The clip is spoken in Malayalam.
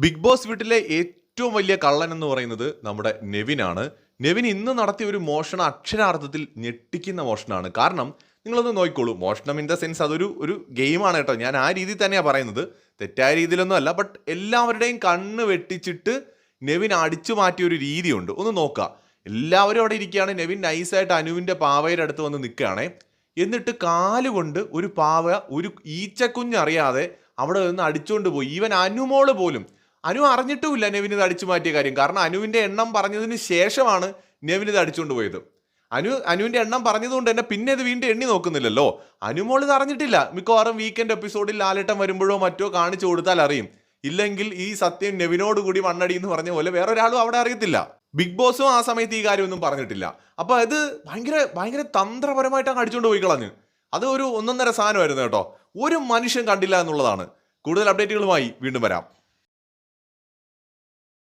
ബിഗ് ബോസ് വീട്ടിലെ ഏറ്റവും വലിയ കള്ളൻ എന്ന് പറയുന്നത് നമ്മുടെ നെവിനാണ്. നെവിൻ ഇന്ന് നടത്തിയ ഒരു മോഷണം അക്ഷരാർത്ഥത്തിൽ ഞെട്ടിക്കുന്ന മോഷണമാണ്. കാരണം നിങ്ങളൊന്ന് നോക്കിക്കോളൂ. മോഷണം ഇൻ ദ സെൻസ് അതൊരു ഒരു ഗെയിമാണ് കേട്ടോ. ഞാൻ ആ രീതിയിൽ തന്നെയാണ് പറയുന്നത്. തെറ്റായ രീതിയിലൊന്നും അല്ല ബട്ട് എല്ലാവരുടെയും കണ്ണ് വെട്ടിച്ചിട്ട് നെവിൻ അടിച്ചു മാറ്റിയ ഒരു രീതിയുണ്ട്. ഒന്ന് നോക്കുക എല്ലാവരും അവിടെ ഇരിക്കുകയാണ്. നെവിൻ നൈസായിട്ട് അനുവിന്റെ പാവയുടെ അടുത്ത് വന്ന് നിൽക്കുകയാണേ. എന്നിട്ട് കാലുകൊണ്ട് ഒരു പാവ ഒരു ഈച്ചക്കുഞ്ഞറിയാതെ അവിടെ നിന്ന് അടിച്ചുകൊണ്ട് പോയി. ഈവൻ അനുമോൾ പോലും അനു അറിഞ്ഞിട്ടുമില്ല നെവിൻ ഇത് അടിച്ചു മാറ്റിയ കാര്യം. കാരണം അനുവിന്റെ എണ്ണം പറഞ്ഞതിന് ശേഷമാണ് നെവിൻ ഇത് അടിച്ചുകൊണ്ട് പോയത്. അനു അനുവിന്റെ എണ്ണം പറഞ്ഞതുകൊണ്ട് തന്നെ പിന്നെ ഇത് വീണ്ടും എണ്ണി നോക്കുന്നില്ലല്ലോ. അനുമോൾ ഇത് അറിഞ്ഞിട്ടില്ല. മിക്കവാറും വീക്കെൻഡ് എപ്പിസോഡിൽ ലാലേട്ടം വരുമ്പോഴോ മറ്റോ കാണിച്ചു കൊടുത്താൽ അറിയും. ഇല്ലെങ്കിൽ ഈ സത്യം നെവിനോട് കൂടി മണ്ണടി എന്ന് പറഞ്ഞ പോലെ വേറെ ഒരാളും അവിടെ അറിയത്തില്ല. ബിഗ് ബോസും ആ സമയത്ത് ഈ കാര്യമൊന്നും പറഞ്ഞിട്ടില്ല. അപ്പോൾ അത് ഭയങ്കര ഭയങ്കര തന്ത്രപരമായിട്ടാണ് അടിച്ചുകൊണ്ട് പോയി കളഞ്ഞു. അത് ഒരു ഒന്നൊന്നര സാധനമായിരുന്നു കേട്ടോ. ഒരു മനുഷ്യൻ കണ്ടില്ല എന്നുള്ളതാണ്. കൂടുതൽ അപ്ഡേറ്റുകളുമായി വീണ്ടും വരാം.